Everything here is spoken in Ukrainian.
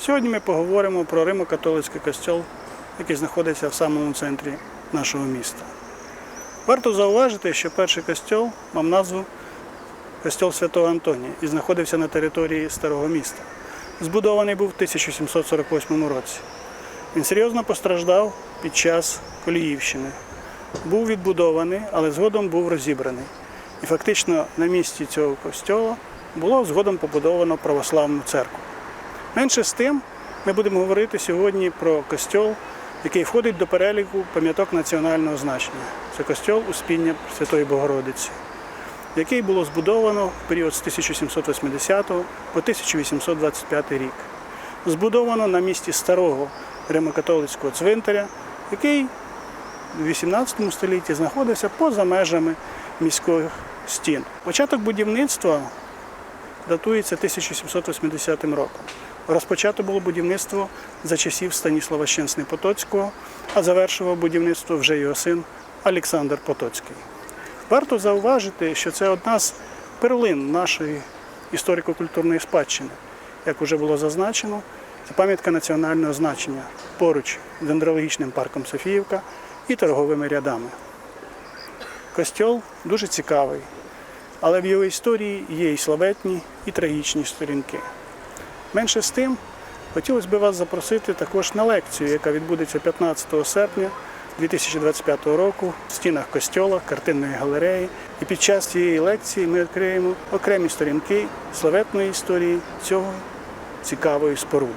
Сьогодні ми поговоримо про Римо-католицький костьол, який знаходиться в самому центрі нашого міста. Варто зауважити, що перший костьол мав назву Костьол Святого Антонія і знаходився на території старого міста. Збудований був в 1748 році. Він серйозно постраждав під час Коліївщини. Був відбудований, але згодом був розібраний. І фактично на місці цього костьола було згодом побудовано православну церкву. Менше з тим, ми будемо говорити сьогодні про костьол, який входить до переліку пам'яток національного значення. Це костьол Успіння Святої Богородиці, який було збудовано в період з 1780 по 1825 рік. Збудовано на місці старого римокатолицького цвинтаря, який в 18 столітті знаходився поза межами міських стін. Початок будівництва датується 1780 роком. Розпочато було будівництво за часів Станіслава Щенсни Потоцького, а завершував будівництво вже його син Олександр Потоцький. Варто зауважити, що це одна з перлин нашої історико-культурної спадщини. Як вже було зазначено, це пам'ятка національного значення поруч з дендрологічним парком Софіївка і торговими рядами. Костьол дуже цікавий, але в його історії є і славетні, і трагічні сторінки. Менше з тим, хотілося б вас запросити також на лекцію, яка відбудеться 15 серпня 2025 року в стінах костьола, картинної галереї. І під час цієї лекції ми відкриємо окремі сторінки славетної історії цього цікавої споруди.